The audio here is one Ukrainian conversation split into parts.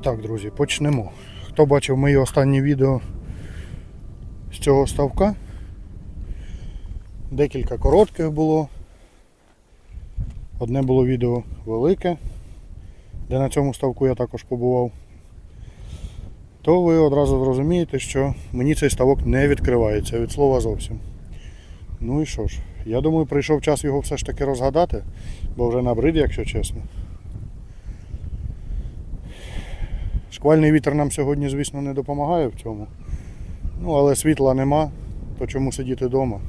І так, друзі, почнемо. Хто бачив мої останні відео з цього ставка? Декілька коротких було. Одне було відео велике, де на цьому ставку я також побував. То ви одразу зрозумієте, що мені цей ставок не відкривається від слова зовсім. Ну і що ж, я думаю, прийшов час його все ж таки розгадати, бо вже набрид, якщо чесно. Шквальний вітер нам сьогодні, звісно, не допомагає в цьому. Ну, але світла нема, то чому сидіти вдома,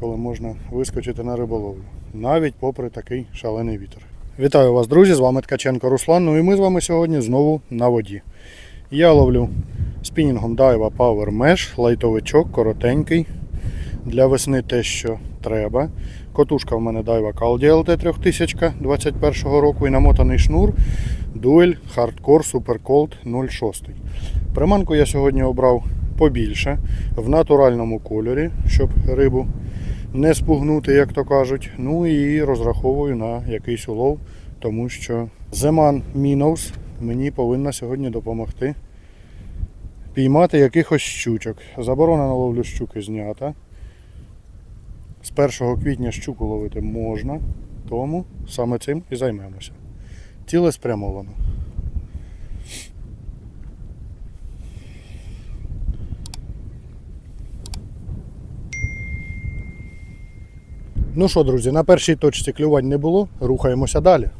коли можна вискочити на риболовлю. Навіть попри такий шалений вітер. Вітаю вас, друзі! З вами Ткаченко Руслан. Ну і ми з вами сьогодні знову на воді. Я ловлю спінінгом Daiwa Power Mesh, лайтовичок, коротенький. Для весни те, що треба. Котушка в мене Daiwa Caldi LT 3000 21 року і намотаний шнур Duel Hardcore Super Cold 06. Приманку я сьогодні обрав побільше, в натуральному кольорі, щоб рибу не спугнути, як то кажуть. Ну і розраховую на якийсь улов, тому що Zeman Minnows мені повинна сьогодні допомогти піймати якихось щучок. Заборона на ловлю щуки знята. З 1 квітня щуку ловити можна, тому саме цим і займемося. Цілеспрямовано. Ну що, друзі, на першій точці клювань не було, рухаємося далі.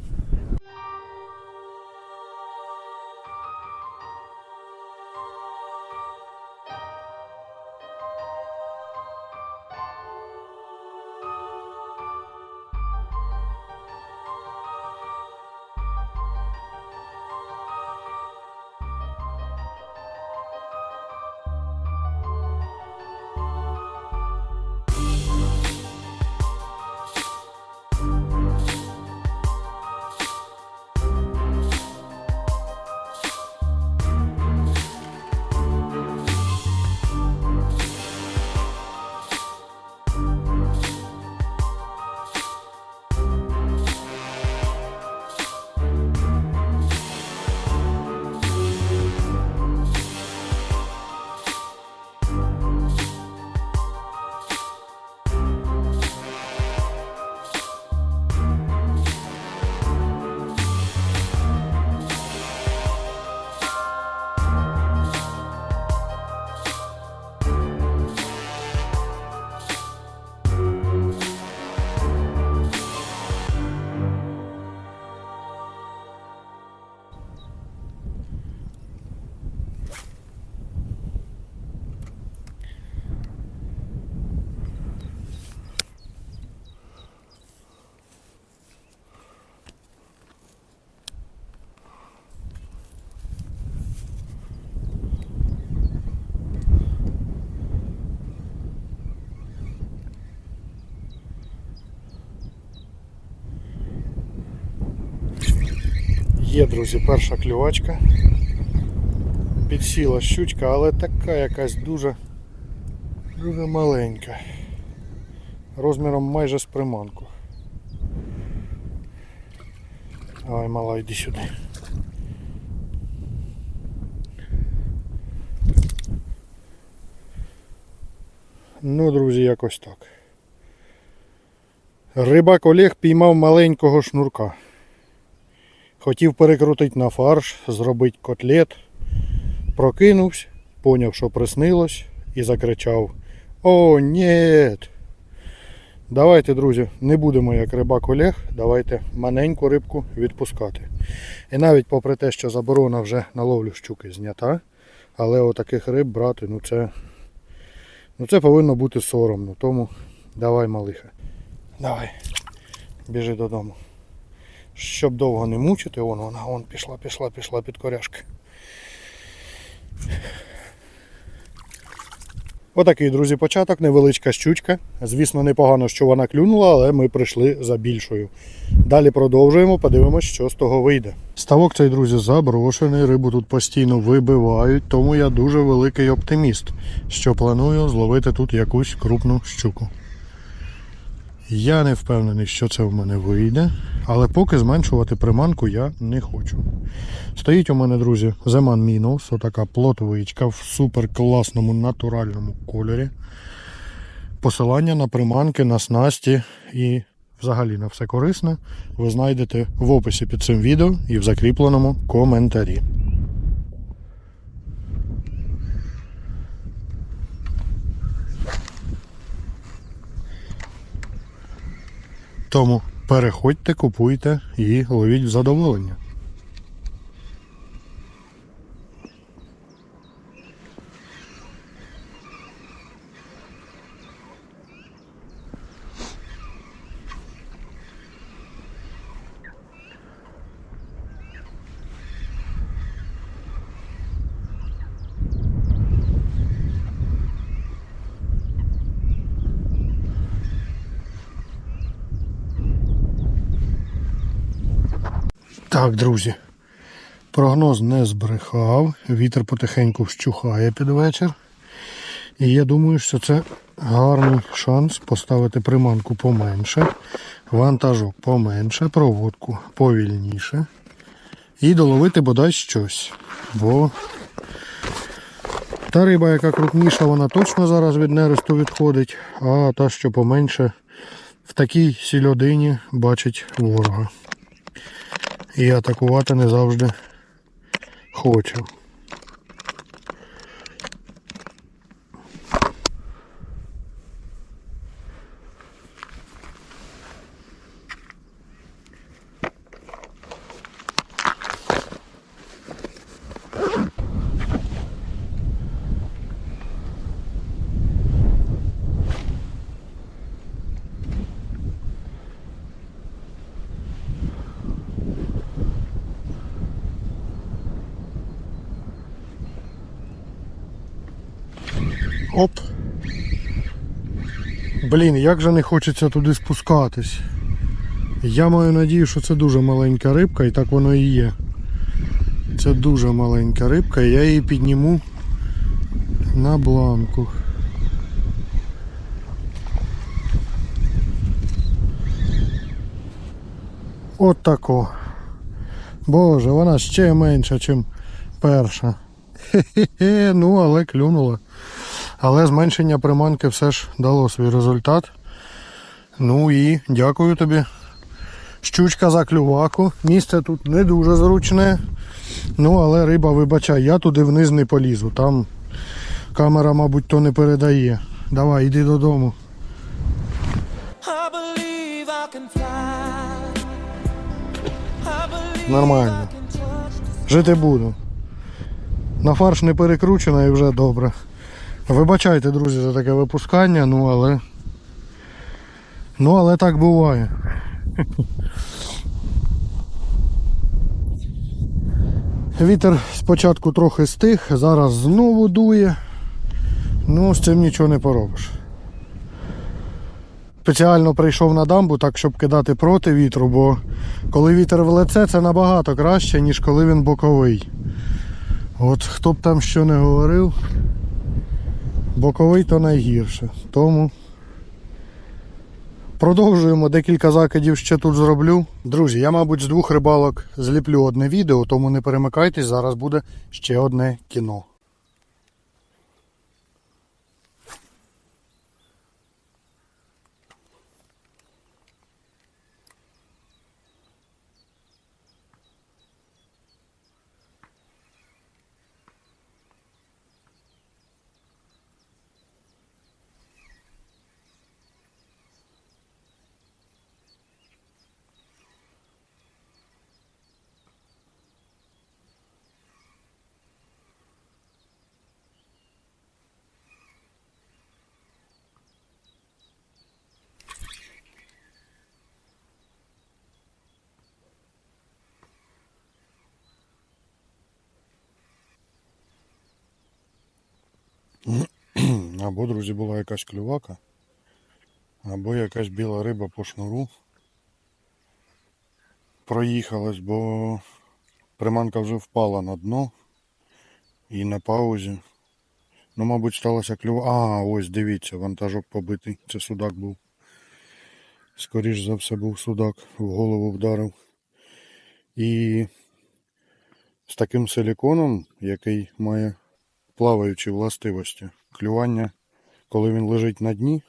Є, друзі, перша клювачка. Підсіла щучка, але така якась дуже, дуже маленька. Розміром майже з приманку. Ай, мала, йди сюди. Ну, друзі, якось так. Рибак Олег піймав маленького шнурка. Хотів перекрутити на фарш, зробити котлет. Прокинувся, поняв, що приснилось, і закричав: О, ні! Давайте, друзі, не будемо як рибак Олег, давайте маленьку рибку відпускати. І навіть попри те, що заборона вже на ловлю щуки знята, але отаких риб брати, ну це, ну це повинно бути соромно. Тому давай, малиха. Давай, біжи додому. Щоб довго не мучити, вон вона вон пішла, пішла, пішла під коряшки. Отакий, друзі, початок, невеличка щучка. Звісно, непогано, що вона клюнула, але ми прийшли за більшою. Далі продовжуємо, подивимось, що з того вийде. Ставок цей, друзі, заброшений, рибу тут постійно вибивають, тому я дуже великий оптиміст, що планую зловити тут якусь крупну щуку. Я не впевнений, що це в мене вийде, але поки зменшувати приманку я не хочу. Стоїть у мене, друзі, Zeman Minnows, отака плотвичка в супер класному натуральному кольорі. Посилання на приманки, на снасті і взагалі на все корисне ви знайдете в описі під цим відео і в закріпленому коментарі. Тому переходьте, купуйте і ловіть в задоволення. Так, друзі, прогноз не збрехав. Вітер потихеньку вщухає під вечір. І я думаю, що це гарний шанс поставити приманку поменше, вантажок поменше, проводку повільніше. І доловити бодай щось. Бо та риба, яка крупніша, вона точно зараз від нересту відходить, а та, що поменше, в такій сільодині бачить ворога і атакувати не завжди хочу. Блін, як же не хочеться туди спускатись. Я маю надію, що це дуже маленька рибка, і так воно і є. Це дуже маленька рибка, і я її підніму на бланку. От тако. Боже, вона ще менша, ніж перша. Хе-хе-хе, ну але клюнула. Але зменшення приманки все ж дало свій результат. Ну і дякую тобі. Щучка за клюваку. Місце тут не дуже зручне. Ну, але риба, вибачай, я туди вниз не полізу. Там камера, мабуть, то не передає. Давай, іди додому. Нормально. Жити буду. На фарш не перекручено і вже добре. Вибачайте, друзі, за таке випускання, ну але. Ну, але так буває. Вітер спочатку трохи стих, зараз знову дує. Ну, з цим нічого не поробиш. Спеціально прийшов на дамбу, так щоб кидати проти вітру, бо коли вітер в лице, це набагато краще, ніж коли він боковий. От хто б там що не говорив, боковий то найгірше. Тому продовжуємо декілька закидів ще тут зроблю. Друзі, я, мабуть, з двох рибалок зліплю одне відео, тому не перемикайтесь, зараз буде ще одне кіно. Або, друзі, була якась клювака, або якась біла риба по шнуру. Проїхалась, бо приманка вже впала на дно і на паузі. Ну, мабуть, сталося клюва. А, ось дивіться, вантажок побитий. Це судак був. Скоріш за все був судак, в голову вдарив. І з таким силіконом, який має плаваючі властивості, клювання, коли він лежить на дні,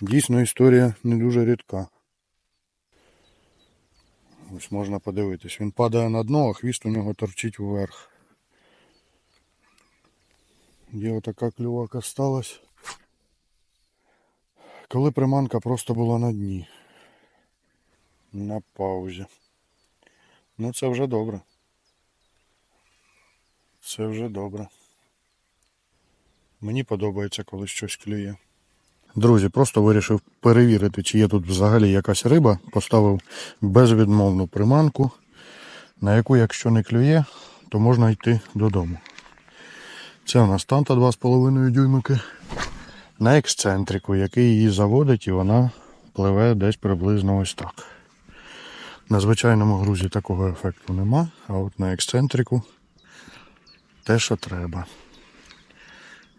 дійсно історія не дуже рідка. Ось можна подивитись. Він падає на дно, а хвіст у нього торчить вверх. Є отака клювака сталась. Коли приманка просто була на дні. На паузі. Ну це вже добре. Це вже добре. Мені подобається, коли щось клює. Друзі, просто вирішив перевірити, чи є тут взагалі якась риба. Поставив безвідмовну приманку, на яку, якщо не клює, то можна йти додому. Це у нас танта 2,5 дюймики на ексцентрику, який її заводить, і вона пливе десь приблизно ось так. На звичайному грузі такого ефекту нема, а от на ексцентрику те, що треба.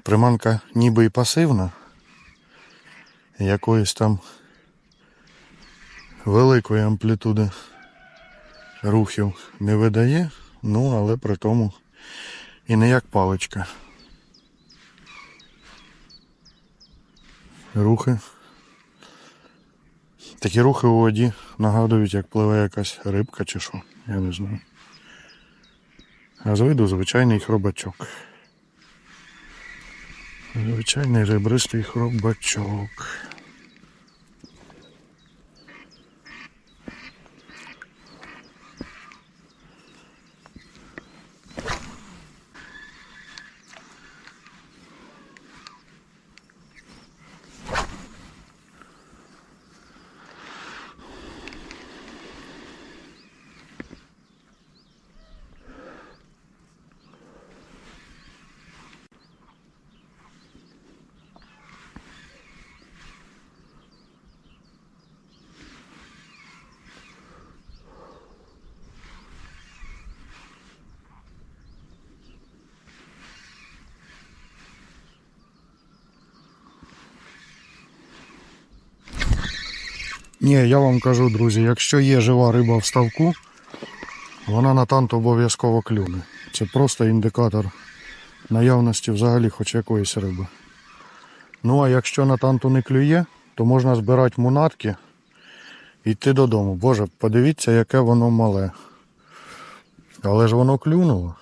Приманка ніби і пасивна, якоїсь там великої амплітуди рухів не видає, ну але при тому і не як паличка. Рухи. Такі рухи у воді нагадують, як пливе якась рибка чи що, я не знаю. А з виду звичайний хробачок. Звичайний ребристий хробачок. Ні, я вам кажу, друзі, якщо є жива риба в ставку, вона на тант обов'язково клюне. Це просто індикатор наявності взагалі хоч якоїсь риби. Ну а якщо на танту не клює, то можна збирати мунатки і йти додому. Боже, подивіться, яке воно мале. Але ж воно клюнуло.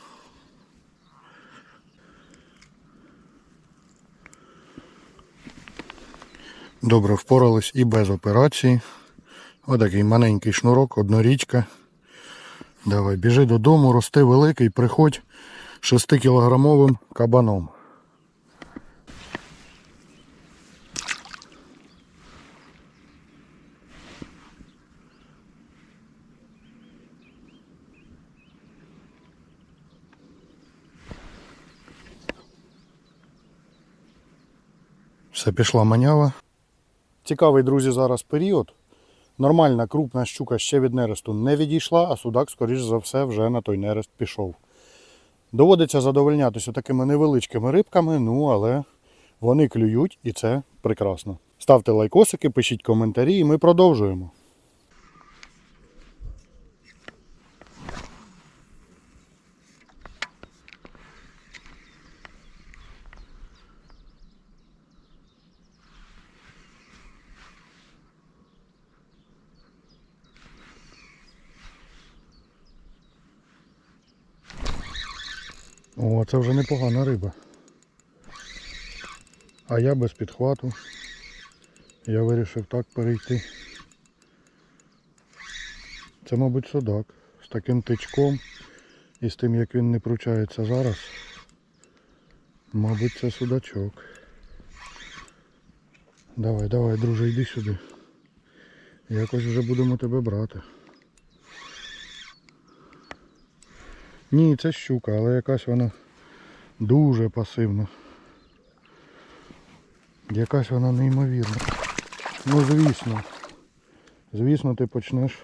Добре, впорались і без операції. Отакий маленький шнурок, однорічка. Давай, біжи додому, рости великий, приходь 6-кілограмовим кабаном. Все, пішла манява. Цікавий, друзі, зараз період. Нормальна крупна щука ще від нересту не відійшла, а судак, скоріш за все, вже на той нерест пішов. Доводиться задовольнятися такими невеличкими рибками, ну але вони клюють і це прекрасно. Ставте лайкосики, пишіть коментарі і ми продовжуємо. О, це вже непогана риба. А я без підхвату. Я вирішив так перейти. Це, мабуть, судак. З таким тичком і з тим, як він не пручається зараз. Мабуть, це судачок. Давай, давай, друже, йди сюди. Якось вже будемо тебе брати. Ні, це щука, але якась вона дуже пасивна. Якась вона неймовірна. Ну звісно. Звісно, ти почнеш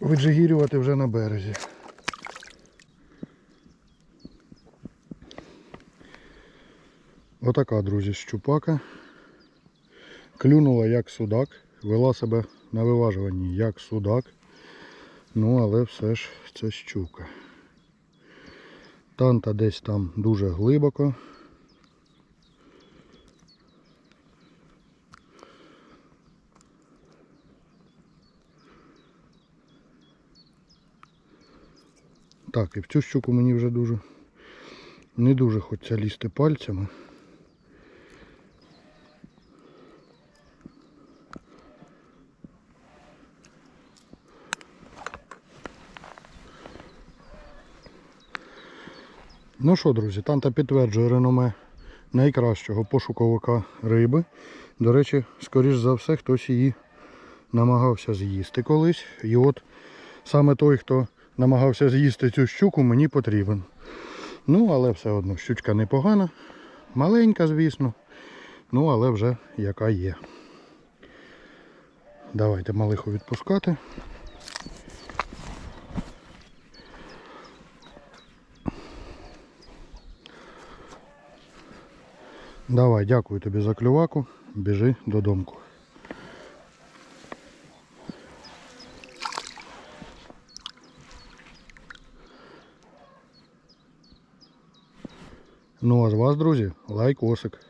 виджигірювати вже на березі. Отака, друзі, щупака. Клюнула як судак, вела себе на виважуванні як судак. Ну, але все ж це щука. Танта десь там дуже глибоко. Так, і в цю щуку мені вже дуже не дуже хочеться лізти пальцями. Ну що, друзі, Танта підтверджує реноме найкращого пошуковика риби. До речі, скоріш за все, хтось її намагався з'їсти колись. І от саме той, хто намагався з'їсти цю щуку, мені потрібен. Ну, але все одно, щучка непогана. Маленька, звісно. Ну, але вже яка є. Давайте малиху відпускати. Давай, дякую тобі за клюваку. Біжи додому. Ну а з вас, друзі, лайкосик.